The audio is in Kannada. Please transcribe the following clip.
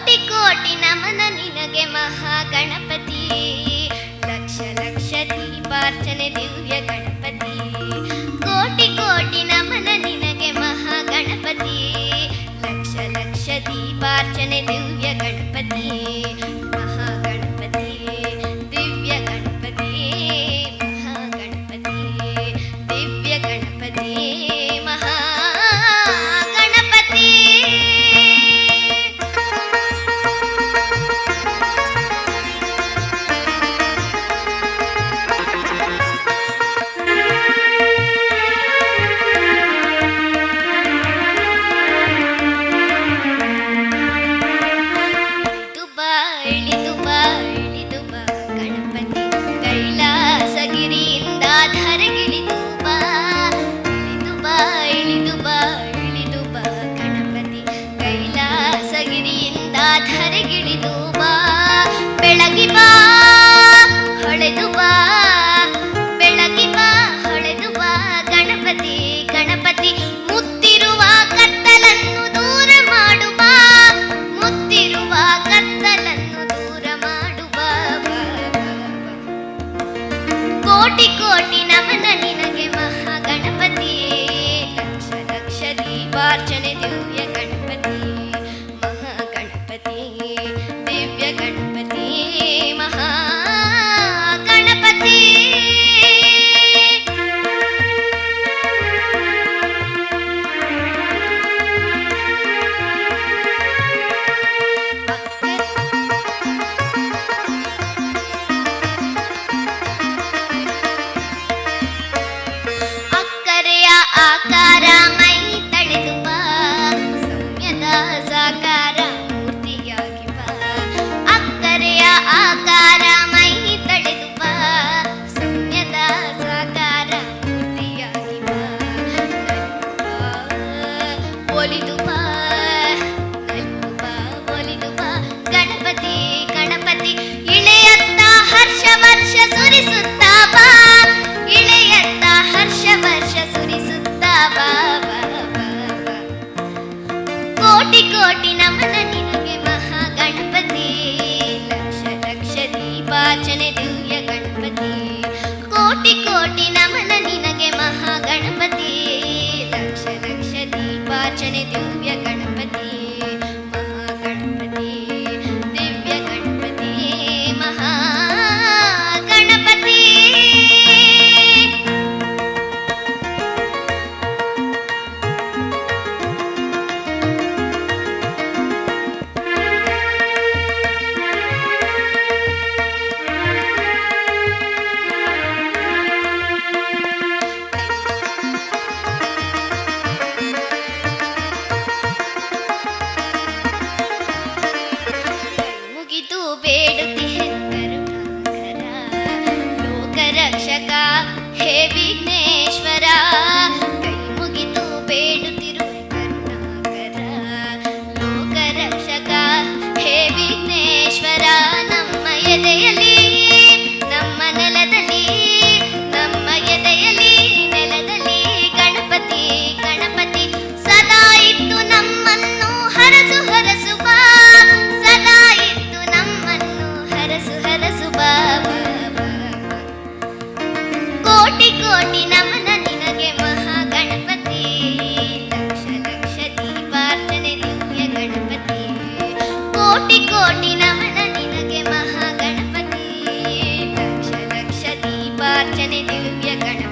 ಕೋಟಿ ಕೋಟಿ ನಮನ ನಿನಗೆ ಮಹಾಗಣಪತಿ. ಧರೆಗಿಳಿದು ಬಾ, ಬೆಳಗಿ ಬಾ, ಹೊಳೆದು ಬಾ. ಬೆಳಗಿ ಬಾ, ಹೊಳೆದು ಬಾ, ಗಣಪತಿ ಗಣಪತಿ, ಮುತ್ತಿರುವ ಕತ್ತಲನ್ನು ದೂರ ಮಾಡುವ, ಮುತ್ತಿರುವ ಕತ್ತಲನ್ನು ದೂರ ಮಾಡುವ. ಕೋಟಿ ಕೋಟಿ महागणपति लक्ष लक्ष दीपाचले दिव्या गणपति कोटि ಲೋಕರಕ್ಷಕ ಹೇ ವಿಘ್ನೇಶ್ವರ, ಕೈ ಮುಗಿದು ಬೇಡುತ್ತಿರುವ ಕರುಣಾಕರ, ಲೋಕರಕ್ಷಕ, ಹೇ ವಿಘ್ನೇಶ್ವರ, ನಮ್ಮ ಎದೆಯಲ್ಲಿ, ನಮ್ಮ ನೆಲದಲ್ಲಿ, ನಮ್ಮ ಎದೆಯಲ್ಲಿ, ನೆಲದಲ್ಲಿ ಗಣಪತಿ ಗಣಪತಿ ಸದಾ ಇದ್ದು ನಮ್ಮನ್ನು ಹರಸು ಹರಸು ಬಾ ಸದಾ ಇದ್ದು ನಮ್ಮನ್ನು ಹರಸು ಹರಸು ಕೋಟಿ ಕೋಟಿ ನಮನ ನಿನಗೆ ಮಹಾಗಣಪತಿ ಲಕ್ಷ ಲಕ್ಷ ದೀಪಾರ್ಚನೆ ದಿವ್ಯ ಗಣಪತಿ